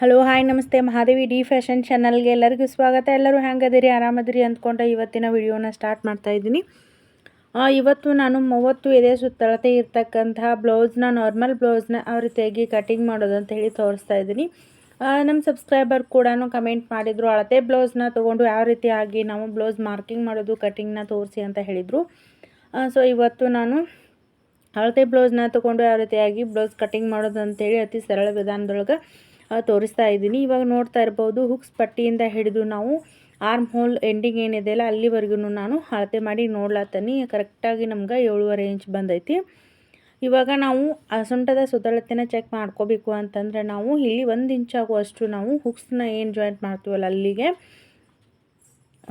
Hello hi ನಮಸ್ತೆ. Mahadevi D fashion ಚಾನಲ್ಗೆ ಎಲ್ಲರಿಗೂ ಸ್ವಾಗತ. ಎಲ್ಲರೂ ಹೆಂಗದಿರಿ? ಆರಾಮದಿರಿ ಅಂದ್ಕೊಂಡು ಇವತ್ತಿನ ವಿಡಿಯೋನ ಸ್ಟಾರ್ಟ್ ಮಾಡ್ತಾ ಇದ್ದೀನಿ. ಇವತ್ತು ನಾನು ಮೂವತ್ತು ಎದೆ ಸುತ್ತಳತೆ ಇರ್ತಕ್ಕಂತಹ ಬ್ಲೌಸ್ನ ನಾರ್ಮಲ್ ಬ್ಲೌಸ್ನ ಯಾವ ರೀತಿಯಾಗಿ ಕಟಿಂಗ್ ಮಾಡೋದು ಅಂತ ಹೇಳಿ ತೋರಿಸ್ತಾ ಇದ್ದೀನಿ. ನಮ್ಮ ಸಬ್ಸ್ಕ್ರೈಬರ್ ಕೂಡ ಕಮೆಂಟ್ ಮಾಡಿದರು, ಅಳತೆ ಬ್ಲೌಸ್ನ ತೊಗೊಂಡು ಯಾವ ರೀತಿಯಾಗಿ ನಾವು ಬ್ಲೌಸ್ ಮಾರ್ಕಿಂಗ್ ಮಾಡೋದು ಕಟಿಂಗ್ನ ತೋರಿಸಿ ಅಂತ ಹೇಳಿದರು. ಸೊ ಇವತ್ತು ನಾನು ಅಳತೆ ಬ್ಲೌಸ್ನ ತೊಗೊಂಡು ಯಾವ ರೀತಿಯಾಗಿ ಬ್ಲೌಸ್ ಕಟಿಂಗ್ ಮಾಡೋದು ಅಂತೇಳಿ ಅತಿ ಸರಳ ವಿಧಾನದೊಳಗೆ ತೋರಿಸ್ತಾ ಇದ್ದೀನಿ. ಇವಾಗ ನೋಡ್ತಾ ಇರ್ಬೋದು ಹುಕ್ಸ್ ಪಟ್ಟಿಯಿಂದ ಹಿಡಿದು ನಾವು ಆರ್ಮ್ ಹೋಲ್ ಎಂಡಿಂಗ್ ಏನಿದೆಯಲ್ಲ ಅಲ್ಲಿವರೆಗೂ ನಾನು ಅಳತೆ ಮಾಡಿ ನೋಡ್ಲಾತೀನಿ ಕರೆಕ್ಟಾಗಿ ನಮ್ಗೆ ಏಳುವರೆ ಇಂಚ್ ಬಂದೈತಿ. ಇವಾಗ ನಾವು ಸುಂಟದ ಸುತ್ತಳತೆನ ಚೆಕ್ ಮಾಡ್ಕೋಬೇಕು ಅಂತಂದರೆ ನಾವು ಇಲ್ಲಿ ಒಂದು ಇಂಚ್ ಆಗುವಷ್ಟು ನಾವು ಹುಕ್ಸ್ನ ಏನು ಜಾಯಿಂಟ್ ಮಾಡ್ತೀವಲ್ಲ, ಅಲ್ಲಿಗೆ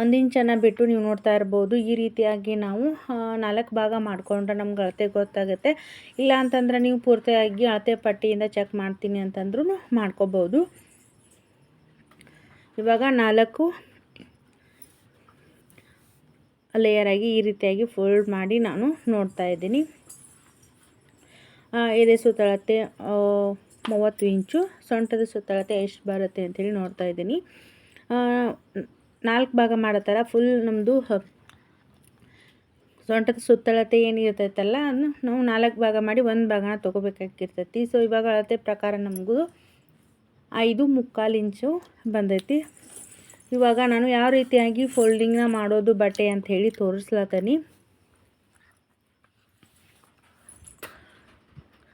ಒಂದು ಇಂಚನ್ನು ಬಿಟ್ಟು ನೀವು ನೋಡ್ತಾ ಇರ್ಬೋದು. ಈ ರೀತಿಯಾಗಿ ನಾವು ನಾಲ್ಕು ಭಾಗ ಮಾಡಿಕೊಂಡ್ರೆ ನಮ್ಗೆ ಅಳತೆ ಗೊತ್ತಾಗುತ್ತೆ. ಇಲ್ಲ ಅಂತಂದ್ರೆ ನೀವು ಪೂರ್ತಿಯಾಗಿ ಅಳತೆ ಪಟ್ಟಿಯಿಂದ ಚೆಕ್ ಮಾಡ್ತೀನಿ ಅಂತಂದ್ರೂ ಮಾಡ್ಕೋಬೋದು. ಇವಾಗ ನಾಲ್ಕು ಲೇಯರಾಗಿ ಈ ರೀತಿಯಾಗಿ ಫೋಲ್ಡ್ ಮಾಡಿ ನಾನು ನೋಡ್ತಾ ಇದ್ದೀನಿ. ಎದೆ ಸುತ್ತಳತೆ ಮೂವತ್ತು ಇಂಚು, ಸೊಂಟದ ಸುತ್ತಳತೆ ಎಷ್ಟು ಬರುತ್ತೆ ಅಂತೇಳಿ ನೋಡ್ತಾ ಇದ್ದೀನಿ. ನಾಲ್ಕು ಭಾಗ ಮಾಡೋ ಥರ ಫುಲ್ ನಮ್ಮದು ಸೊಂಟದ ಸುತ್ತಳತೆ ಏನಿರ್ತೈತಲ್ಲ ಅದನ್ನ ನಾವು ನಾಲ್ಕು ಭಾಗ ಮಾಡಿ ಒಂದು ಭಾಗನ ತೊಗೋಬೇಕಾಗಿರ್ತೈತಿ. ಸೊ ಇವಾಗ ಅಳತೆ ಪ್ರಕಾರ ನಮಗೂ ಐದು ಮುಕ್ಕಾಲು ಇಂಚು ಬಂದೈತಿ. ಇವಾಗ ನಾನು ಯಾವ ರೀತಿಯಾಗಿ ಫೋಲ್ಡಿಂಗ್ನ ಮಾಡೋದು ಬಟ್ಟೆ ಅಂತ ಹೇಳಿ ತೋರಿಸ್ಲತ್ತೀನಿ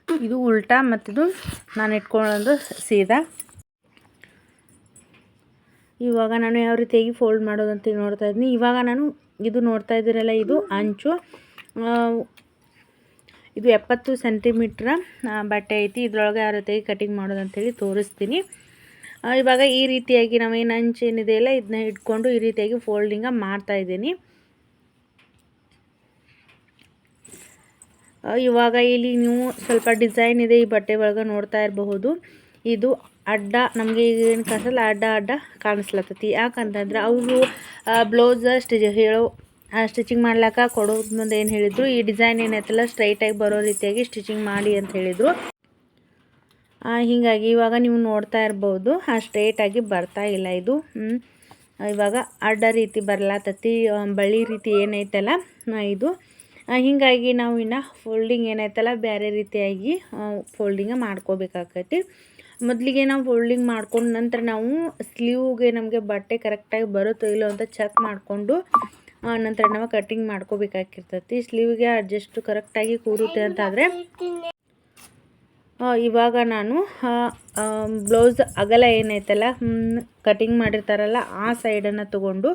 ಇದು ಉಲ್ಟಾ ಮತ್ತಿದು ನಾನು ಇಟ್ಕೊಳ್ಳೋದು ಸೀದಾ. ಇವಾಗ ನಾನು ಯಾವ ರೀತಿಯಾಗಿ ಫೋಲ್ಡ್ ಮಾಡೋದಂತ ನೋಡ್ತಾ ಇದ್ದೀನಿ. ಇವಾಗ ನಾನು ಇದು ನೋಡ್ತಾ ಇದ್ದೀರಲ್ಲ, ಇದು ಅಂಚು. ಇದು ಎಪ್ಪತ್ತು ಸೆಂಟಿಮೀಟ್ರ್ ಬಟ್ಟೆ ಐತಿ. ಇದ್ರೊಳಗೆ ಯಾವ ರೀತಿಯಾಗಿ ಕಟಿಂಗ್ ಮಾಡೋದು ಅಂತೇಳಿ ತೋರಿಸ್ತೀನಿ ಇವಾಗ ಈ ರೀತಿಯಾಗಿ ನಾವೇನು ಅಂಚು ಏನಿದೆಯಲ್ಲ ಇದನ್ನ ಇಟ್ಕೊಂಡು ಈ ರೀತಿಯಾಗಿ ಫೋಲ್ಡಿಂಗ ಮಾಡ್ತಾ ಇದ್ದೀನಿ. ಇವಾಗ ಇಲ್ಲಿ ನೀವು ಸ್ವಲ್ಪ ಡಿಸೈನ್ ಇದೆ ಈ ಬಟ್ಟೆ ಒಳಗೆ ನೋಡ್ತಾ ಇರಬಹುದು. ಇದು ಅಡ್ಡ ನಮಗೆ ಈಗ ಏನು ಕಾಣಿಸಲ್ಲ ಅಡ್ಡ ಅಡ್ಡ ಕಾಣಿಸ್ಲತ್ತತಿ. ಯಾಕಂತಂದ್ರೆ ಅವರು ಬ್ಲೌಸ್ ಸ್ಟಿಚ್ ಹೇಳೋ ಸ್ಟಿಚಿಂಗ್ ಮಾಡ್ಲಾಕ ಕೊಡೋದು ಮುಂದೆ ಏನು ಹೇಳಿದರು ಈ ಡಿಸೈನ್ ಏನೈತಲ್ಲ ಸ್ಟ್ರೈಟಾಗಿ ಬರೋ ರೀತಿಯಾಗಿ ಸ್ಟಿಚಿಂಗ್ ಮಾಡಿ ಅಂತ ಹೇಳಿದರು. ಹೀಗಾಗಿ ಇವಾಗ ನೀವು ನೋಡ್ತಾ ಇರ್ಬೋದು ಆ ಸ್ಟ್ರೈಟಾಗಿ ಬರ್ತಾ ಇಲ್ಲ ಇದು. ಇವಾಗ ಅಡ್ಡ ರೀತಿ ಬರ್ಲಾತತಿ ಆ, ಬಳ್ಳಿ ರೀತಿ ಏನೈತಲ್ಲ ಇದು. ಹೀಗಾಗಿ ನಾವು ಇನ್ನು ಫೋಲ್ಡಿಂಗ್ ಏನೈತಲ್ಲ ಬೇರೆ ರೀತಿಯಾಗಿ ಫೋಲ್ಡಿಂಗ ಮಾಡ್ಕೋಬೇಕಾಕೈತಿ. ಮೊದಲಿಗೆ ನಾವು ಫೋಲ್ಡಿಂಗ್ ಮಾಡ್ಕೊಂಡು ನಂತರ ನಾವು ಸ್ಲೀವ್ಗೆ ನಮಗೆ ಬಟ್ಟೆ ಕರೆಕ್ಟಾಗಿ ಬರುತ್ತೋ ಇಲ್ಲೋ ಅಂತ ಚೆಕ್ ಮಾಡಿಕೊಂಡು ನಂತರ ನಾವು ಕಟ್ಟಿಂಗ್ ಮಾಡ್ಕೋಬೇಕಾಗಿರ್ತೈತಿ. ಸ್ಲೀವ್ಗೆ ಅಡ್ಜಸ್ಟ್ ಕರೆಕ್ಟಾಗಿ ಕೂರುತ್ತೆ ಅಂತಾದರೆ ಇವಾಗ ನಾನು ಬ್ಲೌಸ್ ಅಗಲ ಏನೈತಲ್ಲ ಕಟಿಂಗ್ ಮಾಡಿರ್ತಾರಲ್ಲ, ಆ ಸೈಡನ್ನು ತಗೊಂಡು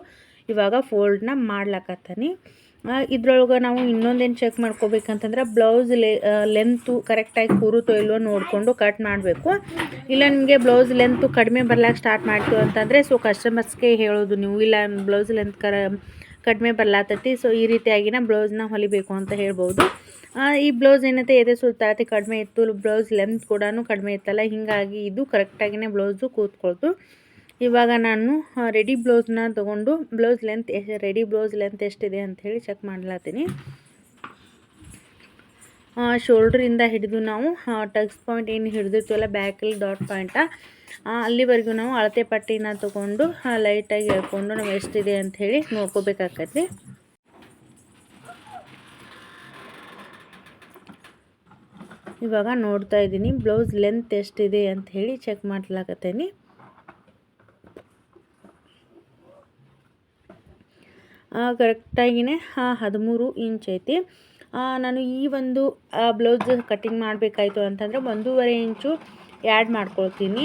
ಇವಾಗ ಫೋಲ್ಡ್ನ ಮಾಡ್ಲಕತ್ತೀನಿ. ಇದ್ರೊಳಗೆ ನಾವು ಇನ್ನೊಂದೇನು ಚೆಕ್ ಮಾಡ್ಕೋಬೇಕಂತಂದ್ರೆ ಬ್ಲೌಸ್ ಲೆ ಲೆಂತು ಕರೆಕ್ಟಾಗಿ ಕೂರುತ್ತೋ ಇಲ್ವೋ ನೋಡಿಕೊಂಡು ಕಟ್ ಮಾಡಬೇಕು. ಇಲ್ಲ ನಿಮಗೆ ಬ್ಲೌಸ್ ಲೆಂತು ಕಡಿಮೆ ಬರ್ಲಾಕೆ ಸ್ಟಾರ್ಟ್ ಮಾಡ್ತೀವಿ ಅಂತಂದರೆ ಸೊ ಕಸ್ಟಮರ್ಸ್ಗೆ ಹೇಳೋದು ನೀವು, ಇಲ್ಲ ಬ್ಲೌಸ್ ಲೆಂತ್ ಕರ, ಕಡಿಮೆ ಬರ್ಲಾತೈತಿ ಸೊ ಈ ರೀತಿಯಾಗಿನ ಬ್ಲೌಸ್ನ ಹೊಲಿಬೇಕು ಅಂತ ಹೇಳ್ಬೋದು. ಈ ಬ್ಲೌಸ್ ಏನೈತೆ, ಎದೆ ಸುತ್ತಾತಿ ಕಡಿಮೆ ಇತ್ತು ಬ್ಲೌಸ್ ಲೆಂತ್ ಕೂಡ ಕಡಿಮೆ ಇತ್ತಲ್ಲ, ಹೀಗಾಗಿ ಇದು ಕರೆಕ್ಟಾಗಿನೇ ಬ್ಲೌಸು ಕೂತ್ಕೊಳ್ತು. ಇವಾಗ ನಾನು ರೆಡಿ ಬ್ಲೌಸ್ನ ತೊಗೊಂಡು blouse length ready blouse length ಎಷ್ಟಿದೆ ಅಂಥೇಳಿ ಚೆಕ್ ಮಾಡ್ಲತ್ತೀನಿ ಶೋಲ್ಡ್ರಿಂದ ಹಿಡಿದು ನಾವು ಟಕ್ಸ್ ಪಾಯಿಂಟ್ ಏನು ಹಿಡಿದಿರ್ತೀವಲ್ಲ ಬ್ಯಾಕಲ್ಲಿ ಡಾಟ್ ಪಾಯಿಂಟ ಅಲ್ಲಿವರೆಗೂ ನಾವು ಅಳತೆ ಪಟ್ಟಿನ ತೊಗೊಂಡು ಲೈಟಾಗಿ ಹೇಳ್ಕೊಂಡು ನಾವು ಎಷ್ಟಿದೆ ಅಂಥೇಳಿ ನೋಡ್ಕೋಬೇಕಾಗತ್ತೆ. ಇವಾಗ ನೋಡ್ತಾ ಇದ್ದೀನಿ ಬ್ಲೌಸ್ ಲೆಂತ್ ಎಷ್ಟಿದೆ ಅಂತ ಹೇಳಿ ಚೆಕ್ ಮಾಡ್ಲಾಕತ್ತೀನಿ. ಕರೆಕ್ಟಾಗಿನೇ ಹದಿಮೂರು ಇಂಚ್ ಐತಿ. ನಾನು ಈ ಒಂದು ಬ್ಲೌಸ್ ಕಟ್ಟಿಂಗ್ ಮಾಡಬೇಕಾಯ್ತು ಅಂತಂದರೆ ಒಂದೂವರೆ ಇಂಚು ಆ್ಯಡ್ ಮಾಡ್ಕೊಳ್ತೀನಿ.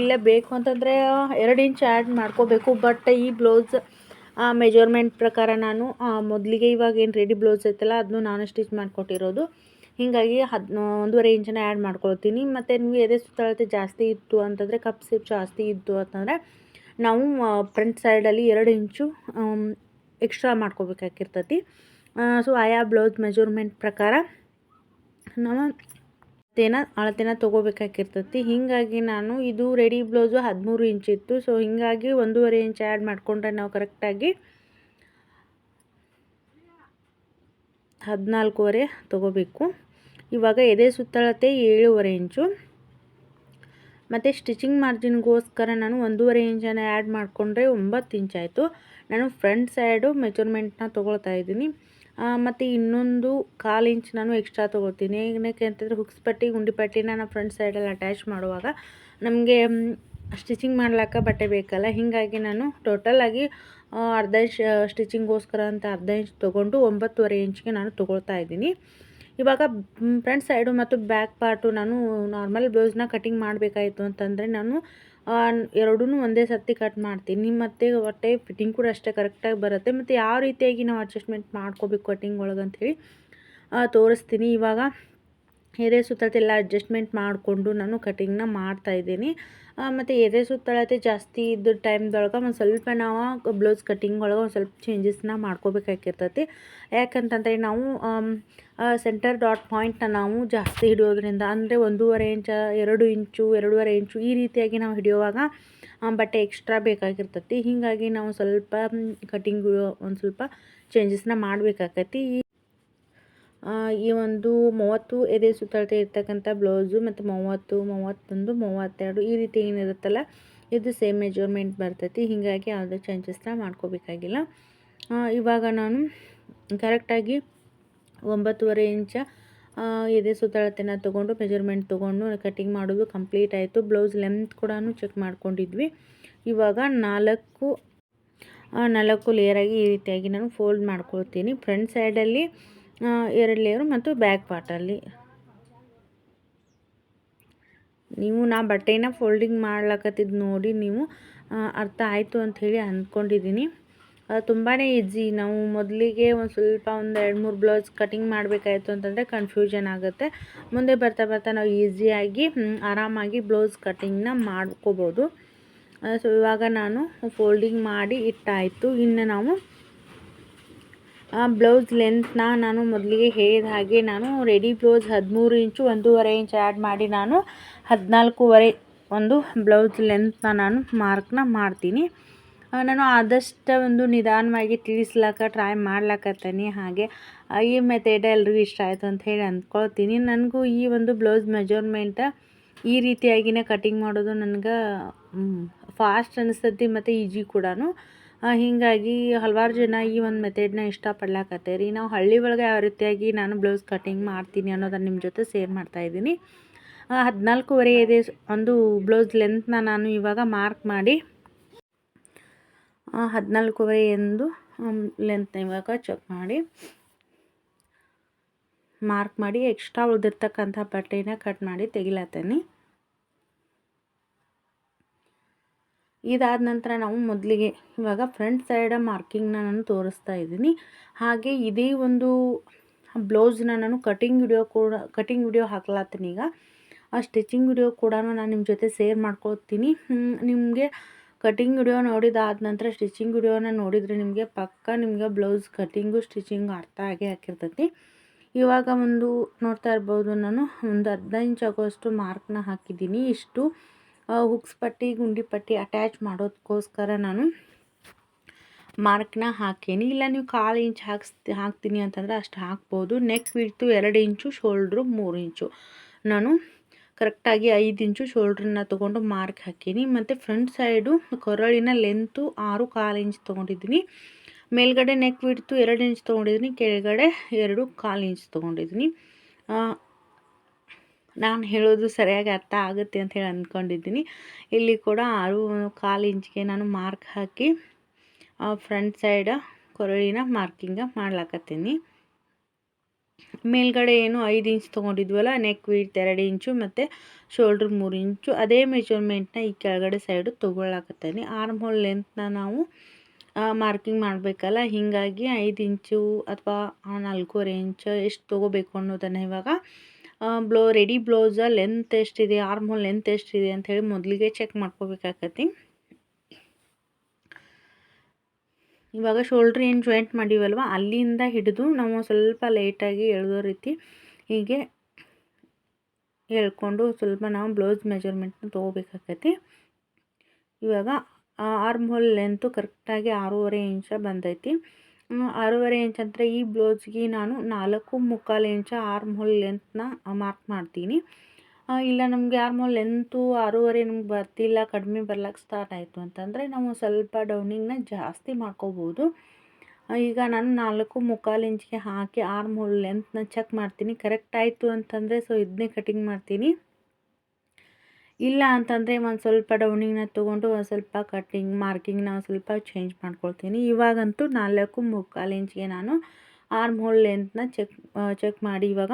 ಇಲ್ಲ ಬೇಕು ಅಂತಂದರೆ ಎರಡು ಇಂಚ್ ಆ್ಯಡ್ ಮಾಡ್ಕೋಬೇಕು ಬಟ್ ಈ ಬ್ಲೌಸ್ ಮೆಜರ್ಮೆಂಟ್ ಪ್ರಕಾರ ನಾನು ಮೊದಲಿಗೆ ಇವಾಗ ಏನು ರೆಡಿ ಬ್ಲೌಸ್ ಐತಲ್ಲ ಅದನ್ನು ನಾನು ಸ್ಟಿಚ್ ಮಾಡಿಕೊಟ್ಟಿರೋದು. ಹೀಗಾಗಿ ಹದ್ ಒಂದೂವರೆ ಇಂಚನ್ನ ಆ್ಯಡ್ ಮಾಡ್ಕೊಳ್ತೀನಿ. ಮತ್ತು ನೀವು ಎದೆ ಸುತ್ತಳತೆ ಜಾಸ್ತಿ ಇತ್ತು ಅಂತಂದರೆ ಕಪ್ ಸೇಪ್ ಜಾಸ್ತಿ ಇತ್ತು ಅಂತಂದರೆ, ನಾವು ಫ್ರಂಟ್ ಸೈಡಲ್ಲಿ ಎರಡು ಇಂಚು ಎಕ್ಸ್ಟ್ರಾ ಮಾಡ್ಕೋಬೇಕಾಗಿರ್ತೈತಿ. ಸೊ ಆಯಾ ಬ್ಲೌಸ್ ಮೆಜರ್ಮೆಂಟ್ ಪ್ರಕಾರ ನಾವು ಅಳತೆನ ಅಳತೆನ ತೊಗೋಬೇಕಾಗಿರ್ತೈತಿ. ಹೀಗಾಗಿ ನಾನು ಇದು ರೆಡಿ ಬ್ಲೌಸು ಹದಿಮೂರು ಇಂಚ್ ಇತ್ತು. ಸೊ ಹೀಗಾಗಿ ಒಂದೂವರೆ ಇಂಚ್ ಆ್ಯಡ್ ಮಾಡಿಕೊಂಡ್ರೆ ನಾವು ಕರೆಕ್ಟಾಗಿ ಹದಿನಾಲ್ಕೂವರೆ ತೊಗೋಬೇಕು. ಇವಾಗ ಎದೆ ಸುತ್ತಳತೆ ಏಳುವರೆ ಇಂಚು ಮತ್ತು ಸ್ಟಿಚಿಂಗ್ ಮಾರ್ಜಿನ್ಗೋಸ್ಕರ ನಾನು ಒಂದೂವರೆ ಇಂಚನ್ನು ಆ್ಯಡ್ ಮಾಡಿಕೊಂಡ್ರೆ ಒಂಬತ್ತು ಇಂಚ್ ಆಯಿತು. ನಾನು ಫ್ರಂಟ್ ಸೈಡು ಮೆಜರ್ಮೆಂಟ್ನ ತೊಗೊಳ್ತಾ ಇದ್ದೀನಿ. ಮತ್ತು ಇನ್ನೊಂದು ಕಾಲು ಇಂಚ್ ನಾನು ಎಕ್ಸ್ಟ್ರಾ ತೊಗೊಳ್ತೀನಿ. ಏನಕ್ಕೆ ಅಂತಂದರೆ ಹುಕ್ಸ್ ಪಟ್ಟಿ, ಗುಂಡಿ ಪಟ್ಟಿನ ನಾನು ಫ್ರಂಟ್ ಸೈಡಲ್ಲಿ ಅಟ್ಯಾಚ್ ಮಾಡುವಾಗ ನಮಗೆ ಸ್ಟಿಚಿಂಗ್ ಮಾಡ್ಲಿಕ್ಕೆ ಬಟ್ಟೆ ಬೇಕಲ್ಲ. ಹೀಗಾಗಿ ನಾನು ಟೋಟಲಾಗಿ ಅರ್ಧ ಇಂಚ್ ಸ್ಟಿಚಿಂಗ್ಗೋಸ್ಕರ ಅಂತ ಅರ್ಧ ಇಂಚ್ ತೊಗೊಂಡು ಒಂಬತ್ತುವರೆ ಇಂಚ್ಗೆ ನಾನು ತೊಗೊಳ್ತಾ ಇದ್ದೀನಿ. ಇವಾಗ ಫ್ರಂಟ್ ಸೈಡು ಮತ್ತು ಬ್ಯಾಕ್ ಪಾರ್ಟು ನಾನು ನಾರ್ಮಲ್ ಬ್ಲೌಸ್ನ ಕಟಿಂಗ್ ಮಾಡಬೇಕಾಯಿತು ಅಂತಂದರೆ ನಾನು ಎರಡೂ ಒಂದೇ ಸರ್ತಿ ಕಟ್ ಮಾಡ್ತೀನಿ. ಮತ್ತು ಹೊಟ್ಟೆ ಫಿಟ್ಟಿಂಗ್ ಕೂಡ ಅಷ್ಟೇ ಕರೆಕ್ಟಾಗಿ ಬರುತ್ತೆ. ಮತ್ತು ಯಾವ ರೀತಿಯಾಗಿ ನಾವು ಅಡ್ಜಸ್ಟ್ಮೆಂಟ್ ಮಾಡ್ಕೋಬೇಕು ಕಟಿಂಗ್ ಒಳಗೆ ಅಂಥೇಳಿ ತೋರಿಸ್ತೀನಿ. ಇವಾಗ ಎದೆ ಸುತ್ತಳತೆಲ್ಲ ಅಡ್ಜಸ್ಟ್ಮೆಂಟ್ ಮಾಡಿಕೊಂಡು ನಾನು ಕಟಿಂಗ್ನ ಮಾಡ್ತಾಯಿದ್ದೀನಿ ಮತ್ತು ಎದೆ ಸುತ್ತಳತೆ ಜಾಸ್ತಿ ಇದ್ದ ಟೈಮ್ದೊಳಗೆ ಒಂದು ಸ್ವಲ್ಪ ನಾವು ಬ್ಲೌಸ್ ಕಟಿಂಗ್ ಒಳಗೆ ಒಂದು ಸ್ವಲ್ಪ ಚೇಂಜಸ್ನ ಮಾಡ್ಕೋಬೇಕಾಗಿರ್ತೈತಿ. ಯಾಕಂತಂದರೆ ನಾವು ಸೆಂಟರ್ ಡಾಟ್ ಪಾಯಿಂಟ್ನ ನಾವು ಜಾಸ್ತಿ ಹಿಡಿಯೋದ್ರಿಂದ ಅಂದರೆ ಒಂದೂವರೆ ಇಂಚ, ಎರಡು ಇಂಚು, ಎರಡೂವರೆ ಇಂಚು ಈ ರೀತಿಯಾಗಿ ನಾವು ಹಿಡಿಯುವಾಗ ಬಟ್ಟೆ ಎಕ್ಸ್ಟ್ರಾ ಬೇಕಾಗಿರ್ತೈತಿ. ಹೀಗಾಗಿ ನಾವು ಸ್ವಲ್ಪ ಕಟಿಂಗ್ ಒಂದು ಸ್ವಲ್ಪ ಚೇಂಜಸ್ನ ಮಾಡಬೇಕಾಗೈತಿ ಈ ಒಂದು ಮೂವತ್ತು ಎದೆ ಸುತ್ತಳತೆ ಇರ್ತಕ್ಕಂಥ ಬ್ಲೌಸು ಮತ್ತು ಮೂವತ್ತು, ಮೂವತ್ತೊಂದು, ಮೂವತ್ತೆರಡು ಈ ರೀತಿ ಏನಿರುತ್ತಲ್ಲ, ಇದು ಸೇಮ್ ಮೆಜರ್ಮೆಂಟ್ ಬರ್ತೈತಿ. ಹೀಗಾಗಿ ಯಾವುದೇ ಚೇಂಜಸ್ನ ಮಾಡ್ಕೋಬೇಕಾಗಿಲ್ಲ. ಇವಾಗ ನಾನು ಕರೆಕ್ಟಾಗಿ ಒಂಬತ್ತುವರೆ ಇಂಚ ಎದೆ ಸುತ್ತಳತೆನ ತೊಗೊಂಡು ಮೆಜರ್ಮೆಂಟ್ ತೊಗೊಂಡು ಕಟ್ಟಿಂಗ್ ಮಾಡೋದು ಕಂಪ್ಲೀಟ್ ಆಯಿತು. ಬ್ಲೌಸ್ ಲೆಂತ್ ಕೂಡ ಚೆಕ್ ಮಾಡ್ಕೊಂಡಿದ್ವಿ. ಇವಾಗ ನಾಲ್ಕು ನಾಲ್ಕು ಲೇಯರಾಗಿ ಈ ರೀತಿಯಾಗಿ ನಾನು ಫೋಲ್ಡ್ ಮಾಡ್ಕೊಳ್ತೀನಿ. ಫ್ರಂಟ್ ಸೈಡಲ್ಲಿ ಎರಡು ಲೇಯರು ಮತ್ತು ಬ್ಯಾಕ್ ಪಾರ್ಟಲ್ಲಿ ನೀವು ನಾ ಬಟ್ಟೆನ ಫೋಲ್ಡಿಂಗ್ ಮಾಡ್ಲಕತ್ತಿದ್ದು ನೋಡಿ ನೀವು ಅರ್ಥ ಆಯಿತು ಅಂಥೇಳಿ ಅಂದ್ಕೊಂಡಿದ್ದೀನಿ ತುಂಬಾ ಈಜಿ ನಾವು ಮೊದಲಿಗೆ ಒಂದು ಸ್ವಲ್ಪ ಒಂದು ಎರಡು ಮೂರು ಬ್ಲೌಸ್ ಕಟಿಂಗ್ ಮಾಡಬೇಕಾಯ್ತು ಅಂತಂದರೆ ಕನ್ಫ್ಯೂಷನ್ ಆಗುತ್ತೆ. ಮುಂದೆ ಬರ್ತಾ ಬರ್ತಾ ನಾವು ಈಸಿಯಾಗಿ ಆರಾಮಾಗಿ ಬ್ಲೌಸ್ ಕಟಿಂಗ್ನ ಮಾಡ್ಕೋಬೋದು. ಸೊ ಇವಾಗ ನಾನು ಫೋಲ್ಡಿಂಗ್ ಮಾಡಿ ಇಟ್ಟಾಯಿತು. ಇನ್ನು ನಾವು ಬ್ಲೌಸ್ ಲೆಂತ್ನ ನಾನು ಮೊದಲಿಗೆ ಹೇಳಿದ ಹಾಗೆ ನಾನು ರೆಡಿ ಬ್ಲೌಸ್ ಹದಿಮೂರು ಇಂಚು ಒಂದೂವರೆ ಇಂಚ್ ಆ್ಯಡ್ ಮಾಡಿ ನಾನು ಹದಿನಾಲ್ಕೂವರೆ ಒಂದು ಬ್ಲೌಸ್ ಲೆಂತ್ನ ನಾನು ಮಾರ್ಕ್ನ ಮಾಡ್ತೀನಿ. ನಾನು ಆದಷ್ಟು ಒಂದು ನಿಧಾನವಾಗಿ ತಿಳಿಸ್ಲಕ್ಕ ಟ್ರೈ ಮಾಡ್ಲಕತ್ತೀನಿ ಹಾಗೆ ಈ ಮೆಥಡ್ ಎಲ್ರಿಗೂ ಇಷ್ಟ ಆಯಿತು ಅಂತ ಹೇಳಿ ಅಂದ್ಕೊಳ್ತೀನಿ. ನನಗೂ ಈ ಒಂದು ಬ್ಲೌಸ್ ಮೆಜರ್ಮೆಂಟ ಈ ರೀತಿಯಾಗಿನೇ ಕಟಿಂಗ್ ಮಾಡೋದು ನನಗೆ ಫಾಸ್ಟ್ ಅನಿಸ್ತತಿ ಮತ್ತು ಈಜಿ ಕೂಡ ಹೀಗಾಗಿ ಹಲವಾರು ಜನ ಈ ಒಂದು ಮೆಥಡ್ನ ಇಷ್ಟಪಡ್ಲಾಕತ್ತೀರಿ. ನಾವು ಹಳ್ಳಿ ಒಳಗೆ ಯಾವ ರೀತಿಯಾಗಿ ನಾನು ಬ್ಲೌಸ್ ಕಟಿಂಗ್ ಮಾಡ್ತೀನಿ ಅನ್ನೋದನ್ನು ನಿಮ್ಮ ಜೊತೆ ಶೇರ್ ಮಾಡ್ತಾಯಿದ್ದೀನಿ ಹದಿನಾಲ್ಕೂವರೆ ಇದೆ ಒಂದು ಬ್ಲೌಸ್ ಲೆಂತ್ನ ನಾನು ಇವಾಗ ಮಾರ್ಕ್ ಮಾಡಿ ಹದಿನಾಲ್ಕೂವರೆ ಎಂದು ಲೆಂತ್ನ ಇವಾಗ ಚೆಕ್ ಮಾಡಿ ಮಾರ್ಕ್ ಮಾಡಿ ಎಕ್ಸ್ಟ್ರಾ ಉಳಿದಿರ್ತಕ್ಕಂಥ ಬಟ್ಟೆನ ಕಟ್ ಮಾಡಿ ತೆಗಿಲತ್ತೀನಿ ಇದಾದ ನಂತರ ನಾವು ಮೊದಲಿಗೆ ಇವಾಗ ಫ್ರಂಟ್ ಸೈಡ ಮಾರ್ಕಿಂಗ್ನ ನಾನು ತೋರಿಸ್ತಾ ಇದ್ದೀನಿ. ಹಾಗೆ ಇದೇ ಒಂದು ಬ್ಲೌಸ್ನ ನಾನು ಕಟಿಂಗ್ ವಿಡಿಯೋ ಕೂಡ ಕಟಿಂಗ್ ವಿಡಿಯೋ ಹಾಕ್ಲಾತೀನಿ ಈಗ. ಆ ಸ್ಟಿಚಿಂಗ್ ವಿಡಿಯೋ ಕೂಡ ನಾನು ನಿಮ್ಮ ಜೊತೆ ಶೇರ್ ಮಾಡ್ಕೊತೀನಿ. ನಿಮಗೆ ಕಟಿಂಗ್ ವಿಡಿಯೋ ನೋಡಿದಾದ ನಂತರ ಸ್ಟಿಚಿಂಗ್ ವಿಡಿಯೋನ ನೋಡಿದರೆ ನಿಮಗೆ ಪಕ್ಕ ನಿಮಗೆ ಬ್ಲೌಸ್ ಕಟಿಂಗು ಸ್ಟಿಚಿಂಗು ಅರ್ಥ ಆಗೇ ಹಾಕಿರ್ತೈತಿ. ಇವಾಗ ಒಂದು ನೋಡ್ತಾ ಇರ್ಬೋದು ನಾನು, ಒಂದು ಅರ್ಧ ಇಂಚ್ ಆಗೋಷ್ಟು ಮಾರ್ಕ್ನ ಹಾಕಿದ್ದೀನಿ. ಇಷ್ಟು ಹುಕ್ಸ್ ಪಟ್ಟಿ, ಗುಂಡಿ ಪಟ್ಟಿ ಅಟ್ಯಾಚ್ ಮಾಡೋದಕ್ಕೋಸ್ಕರ ನಾನು ಮಾರ್ಕ್ನ ಹಾಕೇನಿ. ಇಲ್ಲ, ನೀವು ಕಾಲು ಇಂಚ್ ಹಾಕ್ಸ್ ಹಾಕ್ತೀನಿ ಅಂತಂದರೆ ಅಷ್ಟು ಹಾಕ್ಬೋದು. ನೆಕ್ ಬಿಡ್ತು ಎರಡು ಇಂಚು ಶೋಲ್ಡ್ರು ಮೂರು ಇಂಚು. ನಾನು ಕರೆಕ್ಟಾಗಿ ಐದು ಇಂಚು ಶೋಲ್ಡ್ರನ್ನ ತೊಗೊಂಡು ಮಾರ್ಕ್ ಹಾಕೀನಿ. ಮತ್ತು ಫ್ರಂಟ್ ಸೈಡು ಕೊರಳಿನ ಲೆಂತು ಆರು ಕಾಲು ಇಂಚ್ ತೊಗೊಂಡಿದ್ದೀನಿ. ಮೇಲ್ಗಡೆ ನೆಕ್ ಬಿಡ್ತು ಎರಡು ಇಂಚ್ ತೊಗೊಂಡಿದ್ದೀನಿ. ಕೆಳಗಡೆ ಎರಡು ಕಾಲು ಇಂಚ್ ತೊಗೊಂಡಿದ್ದೀನಿ. ನಾನು ಹೇಳೋದು ಸರಿಯಾಗಿ ಅರ್ಥ ಆಗುತ್ತೆ ಅಂತ ಹೇಳಿ ಅಂದ್ಕೊಂಡಿದ್ದೀನಿ. ಇಲ್ಲಿ ಕೂಡ ಆರು ಕಾಲು ಇಂಚಿಗೆ ನಾನು ಮಾರ್ಕ್ ಹಾಕಿ ಫ್ರಂಟ್ ಸೈಡ ಕೊರಳಿನ ಮಾರ್ಕಿಂಗ ಮಾಡ್ಲಾಕತ್ತೀನಿ. ಮೇಲ್ಗಡೆ ಏನು ಐದು ಇಂಚ್ ತೊಗೊಂಡಿದ್ವಲ್ಲ ನೆಕ್ ವೀಟ್ ಎರಡು ಇಂಚು ಮತ್ತು ಶೋಲ್ಡ್ರ್ ಮೂರು ಇಂಚು, ಅದೇ ಮೆಜರ್ಮೆಂಟ್ನ ಈ ಕೆಳಗಡೆ ಸೈಡು ತೊಗೊಳಕತ್ತೀನಿ ಆರ್ಮ್ ಹೋಲ್ ಲೆಂತ್ನ ನಾವು ಮಾರ್ಕಿಂಗ್ ಮಾಡಬೇಕಲ್ಲ, ಹೀಗಾಗಿ ಐದು ಇಂಚು ಅಥವಾ ನಾಲ್ಕೂವರೆ ಇಂಚು ಎಷ್ಟು ತೊಗೋಬೇಕು ಅನ್ನೋದನ್ನು ಇವಾಗ ಬ್ಲೌ ರೆಡಿ ಬ್ಲೌಸ ಲೆಂತ್ ಎಷ್ಟಿದೆ ಆರ್ಮ್ ಹೋಲ್ ಲೆಂತ್ ಎಷ್ಟಿದೆ ಅಂಥೇಳಿ ಮೊದಲಿಗೆ ಚೆಕ್ ಮಾಡ್ಕೋಬೇಕಾಕತಿ. ಇವಾಗ ಶೋಲ್ಡ್ರ್ ಏನು ಜಾಯಿಂಟ್ ಮಾಡಿವಲ್ವ? ಅಲ್ಲಿಂದ ಹಿಡಿದು ನಾವು ಸ್ವಲ್ಪ ಲೈಟಾಗಿ ಎಳೆದೋ ರೀತಿ ಹೀಗೆ ಹೇಳ್ಕೊಂಡು ಸ್ವಲ್ಪ ನಾವು ಬ್ಲೌಸ್ ಮೆಜರ್ಮೆಂಟ್ನ ತೊಗೋಬೇಕಾಕತಿ. ಇವಾಗ ಆರ್ಮ್ ಹೋಲ್ ಲೆಂತು ಕರೆಕ್ಟಾಗಿ ಆರೂವರೆ ಇಂಚ ಬಂದೈತಿ. ಆರೂವರೆ ಇಂಚ್ ಅಂದರೆ ಈ ಬ್ಲೌಸ್ಗೆ ನಾನು ನಾಲ್ಕು ಮುಕ್ಕಾಲು ಇಂಚ ಆರ್ಮೋಲ್ ಲೆಂತ್ನ ಮಾರ್ಕ್ ಮಾಡ್ತೀನಿ. ಇಲ್ಲ, ನಮಗೆ ಆರ್ಮೋಲ್ ಲೆಂತು ಆರೂವರೆ ನಮ್ಗೆ ಬರ್ತಿಲ್ಲ, ಕಡಿಮೆ ಬರ್ಲಿಕ್ಕೆ ಸ್ಟಾರ್ಟ್ ಆಯಿತು ಅಂತಂದರೆ ನಾವು ಸ್ವಲ್ಪ ಡೌನಿಂಗ್ನ ಜಾಸ್ತಿ ಮಾಡ್ಕೋಬೋದು. ಈಗ ನಾನು ನಾಲ್ಕು ಮುಕ್ಕಾಲು ಇಂಚ್ಗೆ ಹಾಕಿ ಆರ್ಮೋಲ್ ಲೆಂತ್ನ ಚೆಕ್ ಮಾಡ್ತೀನಿ. ಕರೆಕ್ಟ್ ಆಯಿತು ಅಂತಂದರೆ ಸೊ ಇದನ್ನೇ ಕಟಿಂಗ್ ಮಾಡ್ತೀನಿ. ಇಲ್ಲ ಅಂತಂದರೆ ಒಂದು ಸ್ವಲ್ಪ ಡೌನಿಂಗ್ನ ತೊಗೊಂಡು ಒಂದು ಸ್ವಲ್ಪ ಕಟ್ಟಿಂಗ್ ಮಾರ್ಕಿಂಗ್ನ ಒಂದು ಸ್ವಲ್ಪ ಚೇಂಜ್ ಮಾಡ್ಕೊಳ್ತೀನಿ. ಇವಾಗಂತೂ ನಾಲ್ಕು ಮುಕ್ಕಾಲು ಇಂಚ್ಗೆ ನಾನು ಆರ್ಮ್ ಹೋಲ್ ಲೆಂತ್ನ ಚೆಕ್ ಚೆಕ್ ಮಾಡಿ ಇವಾಗ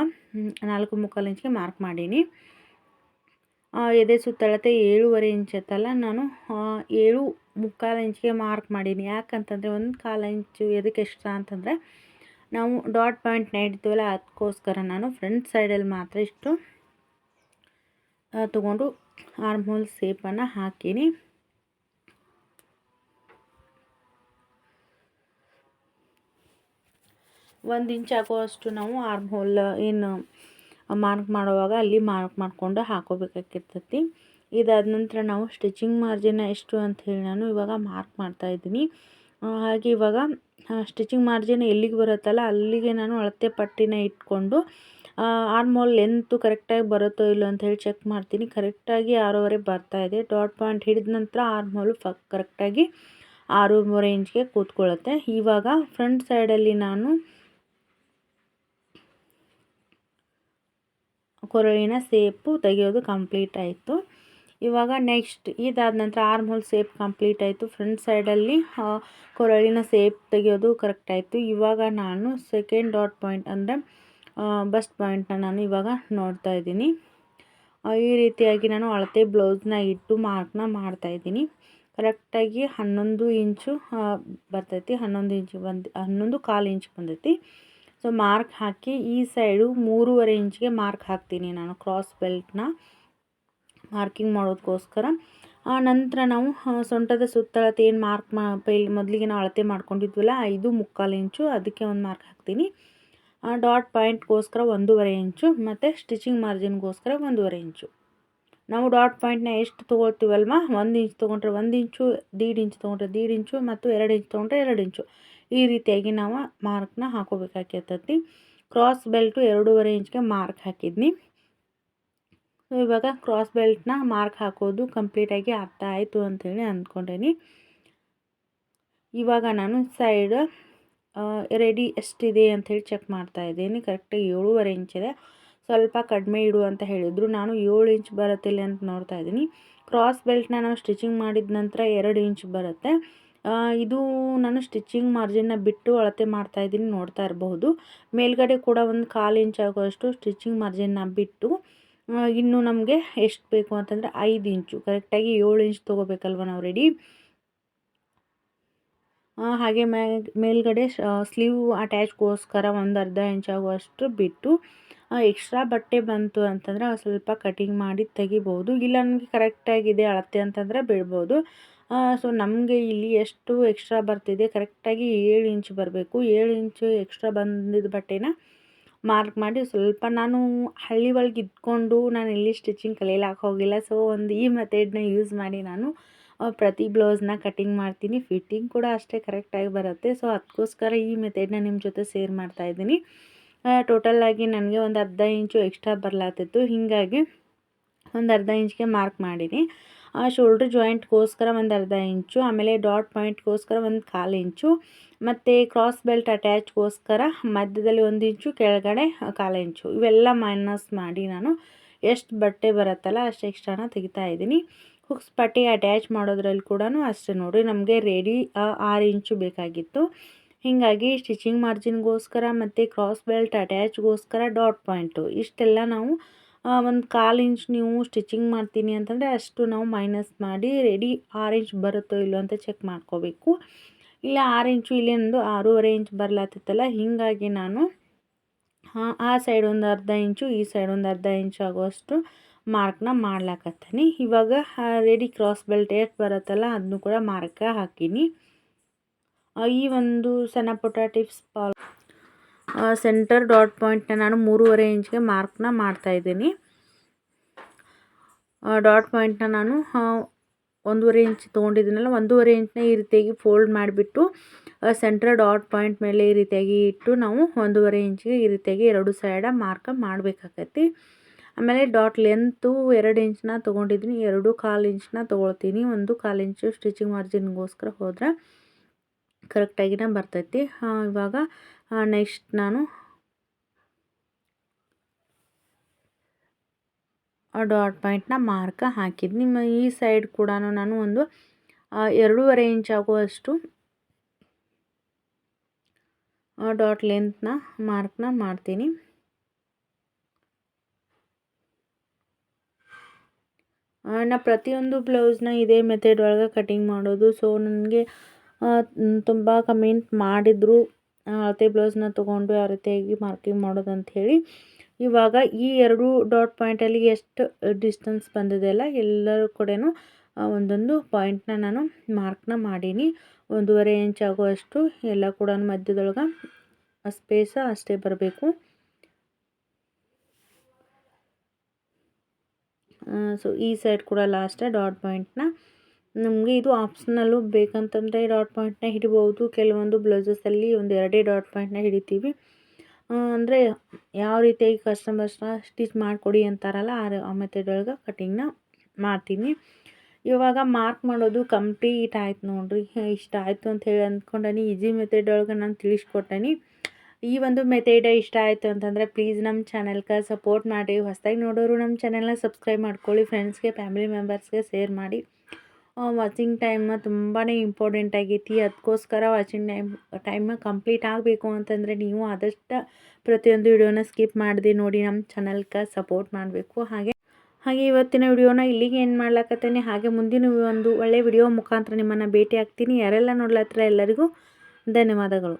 ನಾಲ್ಕು ಮುಕ್ಕಾಲು ಇಂಚ್ಗೆ ಮಾರ್ಕ್ ಮಾಡೀನಿ. ಎದೆ ಸುತ್ತಳತೆ ಏಳುವರೆ ಇಂಚ್ ಐತಲ್ಲ ನಾನು ಏಳು ಮುಕ್ಕಾಲು ಇಂಚ್ಗೆ ಮಾರ್ಕ್ ಮಾಡೀನಿ. ಯಾಕಂತಂದರೆ ಒಂದು ಕಾಲು ಇಂಚು ಎದಕ್ಕೆ ಎಕ್ಸ್ಟ್ರಾ ಅಂತಂದರೆ ನಾವು ಡಾಟ್ ಪಾಯಿಂಟ್ನ ಇಡ್ತೀವಲ್ಲ ಅದಕ್ಕೋಸ್ಕರ ನಾನು ಫ್ರಂಟ್ ಸೈಡಲ್ಲಿ ಮಾತ್ರ ಇಷ್ಟು ತೊಗೊಂಡು ಆರ್ಮ್ ಹೋಲ್ ಸೇಪನ್ನು ಹಾಕೀನಿ. ಒಂದು ಇಂಚ್ ಆಗುವಷ್ಟು ನಾವು ಆರ್ಮ್ ಹೋಲ್ ಏನು ಮಾರ್ಕ್ ಮಾಡುವಾಗ ಅಲ್ಲಿ ಮಾರ್ಕ್ ಮಾಡಿಕೊಂಡು ಹಾಕೋಬೇಕಾಗಿರ್ತೈತಿ. ಇದಾದ ನಂತರ ನಾವು ಸ್ಟಿಚಿಂಗ್ ಮಾರ್ಜಿನ್ ಎಷ್ಟು ಅಂತ ಹೇಳಿ ನಾನು ಇವಾಗ ಮಾರ್ಕ್ ಮಾಡ್ತಾ ಇದ್ದೀನಿ. ಹಾಗೆ ಇವಾಗ ಸ್ಟಿಚಿಂಗ್ ಮಾರ್ಜಿನ್ ಎಲ್ಲಿಗೆ ಬರುತ್ತಲ್ಲ ಅಲ್ಲಿಗೆ ನಾನು ಅಳತೆ ಪಟ್ಟಿನ ಇಟ್ಕೊಂಡು ಆರ್ಮೋಲ್ ಲೆಂತು ಕರೆಕ್ಟಾಗಿ ಬರುತ್ತೋ ಇಲ್ಲೋ ಅಂತ ಹೇಳಿ ಚೆಕ್ ಮಾಡ್ತೀನಿ. ಕರೆಕ್ಟಾಗಿ ಆರೂವರೆ ಇದೆ. ಡಾಟ್ ಪಾಯಿಂಟ್ ಹಿಡಿದ ನಂತರ ಆರ್ಮೋಲು ಫ ಕರೆಕ್ಟಾಗಿ ಆರೂವರೆ ಇಂಚ್ಗೆ ಕೂತ್ಕೊಳ್ಳುತ್ತೆ. ಇವಾಗ ಫ್ರಂಟ್ ಸೈಡಲ್ಲಿ ನಾನು ಕೊರಳಿನ ಸೇಪು ತೆಗೆಯೋದು ಕಂಪ್ಲೀಟ್ ಆಯಿತು. ಇವಾಗ ನೆಕ್ಸ್ಟ್ ಇದಾದ ನಂತರ ಆರ್ಮ್ ಹೋಲ್ ಸೇಪ್ ಕಂಪ್ಲೀಟ್ ಆಯಿತು. ಫ್ರಂಟ್ ಸೈಡಲ್ಲಿ ಕೊರಳಿನ ಸೇಪ್ ತೆಗೆಯೋದು ಕರೆಕ್ಟ್ ಆಯಿತು. ಇವಾಗ ನಾನು ಸೆಕೆಂಡ್ ಡಾಟ್ ಪಾಯಿಂಟ್ ಅಂದರೆ ಬಸ್ಟ್ ಪಾಯಿಂಟ್ನ ನಾನು ಇವಾಗ ನೋಡ್ತಾ ಇದ್ದೀನಿ. ಈ ರೀತಿಯಾಗಿ ನಾನು ಅಳತೆ ಬ್ಲೌಸ್ನ ಇಟ್ಟು ಮಾರ್ಕ್ನ ಮಾಡ್ತಾಯಿದ್ದೀನಿ ಕರೆಕ್ಟಾಗಿ ಹನ್ನೊಂದು ಇಂಚು ಬರ್ತೈತಿ. ಹನ್ನೊಂದು ಇಂಚು ಬಂದು, ಹನ್ನೊಂದು ಕಾಲು ಇಂಚ್ ಬಂದೈತಿ. ಸೊ ಮಾರ್ಕ್ ಹಾಕಿ ಈ ಸೈಡು ಮೂರುವರೆ ಇಂಚಿಗೆ ಮಾರ್ಕ್ ಹಾಕ್ತೀನಿ ನಾನು ಕ್ರಾಸ್ ಬೆಲ್ಟ್ನ ಮಾರ್ಕಿಂಗ್ ಮಾಡೋದಕ್ಕೋಸ್ಕರ ನಂತರ ನಾವು ಸೊಂಟದ ಸುತ್ತಳತೆ ಏನು ಮಾರ್ಕ್ ಮಾ, ಪೈಲ್, ಮೊದಲಿಗೆ ನಾವು ಅಳತೆ ಮಾಡ್ಕೊಂಡಿದ್ವಲ್ಲ, ಐದು ಮುಕ್ಕಾಲು ಇಂಚು ಅದಕ್ಕೆ ಒಂದು ಮಾರ್ಕ್ ಹಾಕ್ತೀನಿ. ಡಾಟ್ ಪಾಯಿಂಟ್ಗೋಸ್ಕರ ಒಂದೂವರೆ ಇಂಚು ಮತ್ತು ಸ್ಟಿಚಿಂಗ್ ಮಾರ್ಜಿನ್ಗೋಸ್ಕರ ಒಂದೂವರೆ ಇಂಚು. ನಾವು ಡಾಟ್ ಪಾಯಿಂಟ್ನ ಎಷ್ಟು ತೊಗೊಳ್ತೀವಲ್ವ? ಒಂದು ಇಂಚ್ ತೊಗೊಂಡ್ರೆ ಒಂದು ಇಂಚು, ದೀಡ್ ಇಂಚ್ ತೊಗೊಂಡ್ರೆ ದೀಡ್ ಇಂಚು ಮತ್ತು ಎರಡು ಇಂಚ್ ತೊಗೊಂಡ್ರೆ ಎರಡು ಇಂಚು. ಈ ರೀತಿಯಾಗಿ ನಾವು ಮಾರ್ಕ್ನ ಹಾಕೋಬೇಕಾಗಿರ್ತೈತಿ ಕ್ರಾಸ್ ಬೆಲ್ಟು ಎರಡೂವರೆ ಇಂಚ್ಗೆ ಮಾರ್ಕ್ ಹಾಕಿದ್ನಿ. ಸೊ, ಇವಾಗ ಕ್ರಾಸ್ ಬೆಲ್ಟ್ನ ಮಾರ್ಕ್ ಹಾಕೋದು ಕಂಪ್ಲೀಟಾಗಿ ಅರ್ಥ ಆಯಿತು ಅಂತೇಳಿ ಅಂದ್ಕೊಂಡೇನಿ. ಇವಾಗ ನಾನು ಸೈಡ್ ರೆಡಿ ಎಷ್ಟಿದೆ ಅಂಥೇಳಿ ಚೆಕ್ ಮಾಡ್ತಾ ಇದ್ದೀನಿ. ಕರೆಕ್ಟಾಗಿ ಏಳುವರೆ ಇಂಚಿದೆ ಸ್ವಲ್ಪ ಕಡಿಮೆ ಇಡು ಅಂತ ಹೇಳಿದರು. ನಾನು ಏಳು ಇಂಚ್ ಬರುತ್ತಿಲ್ಲ ಅಂತ ನೋಡ್ತಾ ಇದ್ದೀನಿ. ಕ್ರಾಸ್ ಬೆಲ್ಟ್ನ ನಾವು ಸ್ಟಿಚಿಂಗ್ ಮಾಡಿದ ನಂತರ ಎರಡು ಇಂಚ್ ಬರುತ್ತೆ. ಇದು ನಾನು ಸ್ಟಿಚಿಂಗ್ ಮಾರ್ಜಿನ್ನ ಬಿಟ್ಟು ಅಳತೆ ಮಾಡ್ತಾ ಇದ್ದೀನಿ. ನೋಡ್ತಾ ಇರಬಹುದು. ಮೇಲ್ಗಡೆ ಕೂಡ ಒಂದು ಕಾಲು ಇಂಚ್ ಆಗುವಷ್ಟು ಸ್ಟಿಚಿಂಗ್ ಮಾರ್ಜಿನ್ನ ಬಿಟ್ಟು ಇನ್ನು ನಮಗೆ ಎಷ್ಟು ಬೇಕು ಅಂತಂದರೆ ಐದು ಇಂಚು ಕರೆಕ್ಟಾಗಿ ಏಳು ಇಂಚ್ ತೊಗೋಬೇಕಲ್ವ ನಾವು ರೆಡಿ ಹಾಗೆ ಮೇಲ್ಗಡೆ ಸ್ಲೀವ್ ಅಟ್ಯಾಚ್ಗೋಸ್ಕರ ಒಂದು ಅರ್ಧ ಇಂಚ್ ಆಗುವಷ್ಟು ಬಿಟ್ಟು ಎಕ್ಸ್ಟ್ರಾ ಬಟ್ಟೆ ಬಂತು ಅಂತಂದರೆ ಸ್ವಲ್ಪ ಕಟಿಂಗ್ ಮಾಡಿ ತೆಗಿಬೋದು. ಇಲ್ಲ ನಮಗೆ ಕರೆಕ್ಟಾಗಿದೆ ಅಳತೆ ಅಂತಂದರೆ ಬಿಡ್ಬೋದು. ಸೊ, ನಮಗೆ ಇಲ್ಲಿ ಎಷ್ಟು ಎಕ್ಸ್ಟ್ರಾ ಬರ್ತಿದೆ, ಕರೆಕ್ಟಾಗಿ ಏಳು ಇಂಚ್ ಬರಬೇಕು. ಏಳು ಇಂಚು ಎಕ್ಸ್ಟ್ರಾ ಬಂದಿದ್ದ ಬಟ್ಟೆನ ಮಾರ್ಕ್ ಮಾಡಿ ಸ್ವಲ್ಪ ನಾನು ಹಳ್ಳಿ ಒಳಗೆ ಇದ್ಕೊಂಡು ನಾನು ಇಲ್ಲಿ ಸ್ಟಿಚಿಂಗ್ ಕಲಿಯಲಾಕ ಹೋಗಿಲ್ಲ. ಸೊ, ಒಂದು ಈ ಮೆಥಡ್ನ ಯೂಸ್ ಮಾಡಿ ನಾನು ಪ್ರತಿ ಬ್ಲೌಸ್ನ ಕಟಿಂಗ್ ಮಾಡ್ತೀನಿ. ಫಿಟ್ಟಿಂಗ್ ಕೂಡ ಅಷ್ಟೇ ಕರೆಕ್ಟಾಗಿ ಬರುತ್ತೆ. ಸೊ ಅದಕ್ಕೋಸ್ಕರ ಈ ಮೆಥಡ್ನ ನಿಮ್ಮ ಜೊತೆ ಶೇರ್ ಮಾಡ್ತಾಯಿದ್ದೀನಿ ಟೋಟಲಾಗಿ ನನಗೆ ಒಂದು ಅರ್ಧ ಇಂಚು ಎಕ್ಸ್ಟ್ರಾ ಬರಲಾತಿತ್ತು. ಹೀಗಾಗಿ ಒಂದು ಅರ್ಧ ಇಂಚ್ಗೆ ಮಾರ್ಕ್ ಮಾಡೀನಿ. ಶೋಲ್ಡ್ರ್ ಜಾಯಿಂಟ್ಗೋಸ್ಕರ ಒಂದು ಅರ್ಧ ಇಂಚು, ಆಮೇಲೆ ಡಾಟ್ ಪಾಯಿಂಟ್ಗೋಸ್ಕರ ಒಂದು ಕಾಲು ಇಂಚು, ಮತ್ತು ಕ್ರಾಸ್ ಬೆಲ್ಟ್ ಅಟ್ಯಾಚ್ಗೋಸ್ಕರ ಮಧ್ಯದಲ್ಲಿ ಒಂದು ಇಂಚು, ಕೆಳಗಡೆ ಕಾಲು ಇಂಚು. ಇವೆಲ್ಲ ಮೈನಸ್ ಮಾಡಿ ನಾನು ಎಷ್ಟು ಬಟ್ಟೆ ಬರುತ್ತಲ್ಲ ಅಷ್ಟು ಎಕ್ಸ್ಟ್ರಾನ ತೆಗಿತಾ ಇದ್ದೀನಿ. ಹುಕ್ಸ್ ಪಟ್ಟಿ ಅಟ್ಯಾಚ್ ಮಾಡೋದ್ರಲ್ಲಿ ಕೂಡ ಅಷ್ಟೇ ನೋಡಿ ನಮಗೆ ರೆಡಿ ಆರು ಇಂಚು ಬೇಕಾಗಿತ್ತು. ಹೀಗಾಗಿ ಸ್ಟಿಚಿಂಗ್ ಮಾರ್ಜಿನ್ಗೋಸ್ಕರ ಮತ್ತು ಕ್ರಾಸ್ ಬೆಲ್ಟ್ ಅಟ್ಯಾಚ್ಗೋಸ್ಕರ ಡಾಟ್ ಪಾಯಿಂಟು ಇಷ್ಟೆಲ್ಲ ನಾವು ಒಂದು ಕಾಲು ಇಂಚ್ ನೀವು ಸ್ಟಿಚಿಂಗ್ ಮಾಡ್ತೀನಿ ಅಂತಂದರೆ ಅಷ್ಟು ನಾವು ಮೈನಸ್ ಮಾಡಿ ರೆಡಿ ಆರು ಇಂಚ್ ಬರುತ್ತೋ ಇಲ್ಲೋ ಅಂತ ಚೆಕ್ ಮಾಡ್ಕೋಬೇಕು. ಇಲ್ಲ ಆರು ಇಂಚು ಇಲ್ಲಿ ಒಂದು ಆರೂವರೆ ಇಂಚ್ ಬರ್ಲಾತಿತ್ತಲ್ಲ, ಹೀಗಾಗಿ ನಾನು, ಆ ಸೈಡ್ ಒಂದು ಅರ್ಧ ಇಂಚು, ಈ ಸೈಡ್ ಒಂದು ಅರ್ಧ ಇಂಚು ಆಗುವಷ್ಟು ಮಾರ್ಕ್ನ ಮಾಡ್ಲಾಕತ್ತೀನಿ. ಇವಾಗ ರೆಡಿ ಕ್ರಾಸ್ ಬೆಲ್ಟ್ ಎಷ್ಟು ಬರುತ್ತಲ್ಲ ಅದನ್ನು ಕೂಡ ಮಾರ್ಕ ಹಾಕೀನಿ. ಈ ಒಂದು ಸಣ್ಣ ಪುಟ್ಟ ಟಿಪ್ಸ್ ಪಾಲ್ ಸೆಂಟರ್ ಡಾಟ್ ಪಾಯಿಂಟ್ನ ನಾನು ಮೂರುವರೆ ಇಂಚ್ಗೆ ಮಾರ್ಕ್ನ ಮಾಡ್ತಾಯಿದ್ದೀನಿ ಡಾಟ್ ಪಾಯಿಂಟ್ನ ನಾನು ಒಂದೂವರೆ ಇಂಚ್ ತೊಗೊಂಡಿದ್ದೀನಲ್ಲ, ಒಂದೂವರೆ ಇಂಚ್ನ ಈ ರೀತಿಯಾಗಿ ಫೋಲ್ಡ್ ಮಾಡಿಬಿಟ್ಟು ಸೆಂಟರ್ ಡಾಟ್ ಪಾಯಿಂಟ್ ಮೇಲೆ ಈ ರೀತಿಯಾಗಿ ಇಟ್ಟು ನಾವು ಒಂದೂವರೆ ಇಂಚಿಗೆ ಈ ರೀತಿಯಾಗಿ ಎರಡು ಸೈಡ ಮಾರ್ಕ ಮಾಡಬೇಕಾಗೈತಿ ಆಮೇಲೆ ಡಾಟ್ ಲೆಂತು ಎರಡು ಇಂಚನ್ನ ತೊಗೊಂಡಿದ್ದೀನಿ. ಎರಡು ಕಾಲು ಇಂಚನ್ನ ತೊಗೊಳ್ತೀನಿ. ಒಂದು ಕಾಲು ಇಂಚು ಸ್ಟಿಚಿಂಗ್ ಮಾರ್ಜಿನ್ಗೋಸ್ಕರ ಹೋದ್ರೆ ಕರೆಕ್ಟಾಗಿನೇ ಬರ್ತೈತಿ. ಇವಾಗ ನೆಕ್ಸ್ಟ್ ನಾನು ಡಾಟ್ ಪಾಯಿಂಟ್ನ ಮಾರ್ಕ ಹಾಕಿದ್ನಿ ಈ ಸೈಡ್ ಕೂಡ ನಾನು ಒಂದು ಎರಡೂವರೆ ಇಂಚ್ ಆಗುವಷ್ಟು ಡಾಟ್ ಲೆಂತ್ನ ಮಾರ್ಕ್ನ ಮಾಡ್ತೀನಿ. ನಾ ಪ್ರತಿಯೊಂದು ಬ್ಲೌಸ್ನ ಇದೇ ಮೆಥಡ್ ಒಳಗೆ ಕಟಿಂಗ್ ಮಾಡೋದು. ಸೊ ನನಗೆ ತುಂಬ ಕಮೆಂಟ್ ಮಾಡಿದರು ಅಳತೆ ಬ್ಲೌಸ್ನ ತೊಗೊಂಡು ಯಾವ ರೀತಿಯಾಗಿ ಮಾರ್ಕಿಂಗ್ ಮಾಡೋದು ಅಂಥೇಳಿ ಇವಾಗ ಈ ಎರಡು ಡಾಟ್ ಪಾಯಿಂಟಲ್ಲಿ ಎಷ್ಟು ಡಿಸ್ಟೆನ್ಸ್ ಬಂದಿದೆಯಲ್ಲ ಎಲ್ಲರ ಕೂಡ ಒಂದೊಂದು ಪಾಯಿಂಟ್ನ ನಾನು ಮಾರ್ಕ್ನ ಮಾಡೀನಿ. ಒಂದೂವರೆ ಇಂಚ್ ಆಗುವಷ್ಟು ಎಲ್ಲ ಕೂಡ ಮಧ್ಯದೊಳಗೆ ಸ್ಪೇಸ ಅಷ್ಟೇ ಬರಬೇಕು. ಸೊ ಈ ಸೈಡ್ ಕೂಡ ಲಾಸ್ಟ ಡಾಟ್ ಪಾಯಿಂಟ್ನ ನಮಗೆ ಇದು ಆಪ್ಷನಲ್ಲು ಬೇಕಂತಂದರೆ ಡಾಟ್ ಪಾಯಿಂಟ್ನ ಹಿಡಿಬೋದು. ಕೆಲವೊಂದು ಬ್ಲೌಸಸಲ್ಲಿ ಒಂದು ಎರಡೇ ಡಾಟ್ ಪಾಯಿಂಟ್ನ ಹಿಡಿತೀವಿ. ಅಂದರೆ ಯಾವ ರೀತಿಯಾಗಿ ಕಸ್ಟಮರ್ಸ್ನ ಸ್ಟಿಚ್ ಮಾಡಿಕೊಡಿ ಅಂತಾರಲ್ಲ, ಆ ಮೆಥಡ್ ಒಳಗೆ ಕಟಿಂಗ್ನ ಮಾಡ್ತೀನಿ. ಇವಾಗ ಮಾರ್ಕ್ ಮಾಡೋದು ಕಂಪ್ಲೀಟ್ ಆಯ್ತು ನೋಡಿರಿ. ಇಷ್ಟ ಆಯಿತು ಅಂತ ಹೇಳಿ ಅಂದ್ಕೊಂಡನಿ. ಈಜಿ ಮೆಥಡ್ ಒಳಗೆ ನಾನು ತಿಳಿಸ್ಕೊಟ್ಟೇನಿ. ಈ ಒಂದು ಮೆಥಡ್ ಇಷ್ಟ ಆಯಿತು ಅಂತಂದರೆ ಪ್ಲೀಸ್ ನಮ್ಮ ಚಾನೆಲ್ಗೆ ಸಪೋರ್ಟ್ ಮಾಡಿ. ಹೊಸದಾಗಿ ನೋಡೋರು ನಮ್ಮ ಚಾನೆಲ್ನ ಸಬ್ಸ್ಕ್ರೈಬ್ ಮಾಡ್ಕೊಳ್ಳಿ ಫ್ರೆಂಡ್ಸ್ಗೆ ಫ್ಯಾಮಿಲಿ ಮೆಂಬರ್ಸ್ಗೆ ಶೇರ್ ಮಾಡಿ. ವಾಚಿಂಗ್ ಟೈಮ್ ತುಂಬಾ ಇಂಪಾರ್ಟೆಂಟ್ ಆಗೈತಿ. ಅದಕ್ಕೋಸ್ಕರ ವಾಚಿಂಗ್ ಟೈಮ್ ಟೈಮ್ ಕಂಪ್ಲೀಟ್ ಆಗಬೇಕು ಅಂತಂದರೆ ನೀವು ಆದಷ್ಟು ಪ್ರತಿಯೊಂದು ವಿಡಿಯೋನ ಸ್ಕಿಪ್ ಮಾಡಿದೆ ನೋಡಿ ನಮ್ಮ ಚಾನಲ್ಗೆ ಸಪೋರ್ಟ್ ಮಾಡಬೇಕು. ಹಾಗೆ ಹಾಗೆ ಇವತ್ತಿನ ವಿಡಿಯೋನ ಇಲ್ಲಿಗೆ ಏನು ಮಾಡ್ಲಾಕತ್ತೇನೆ. ಹಾಗೆ ಮುಂದಿನ ಒಂದು ಒಳ್ಳೆಯ ವಿಡಿಯೋ ಮುಖಾಂತರ ನಿಮ್ಮನ್ನು ಭೇಟಿ ಆಗ್ತೀನಿ. ಯಾರೆಲ್ಲ ನೋಡ್ಲತ್ತಿರ ಎಲ್ಲರಿಗೂ ಧನ್ಯವಾದಗಳು.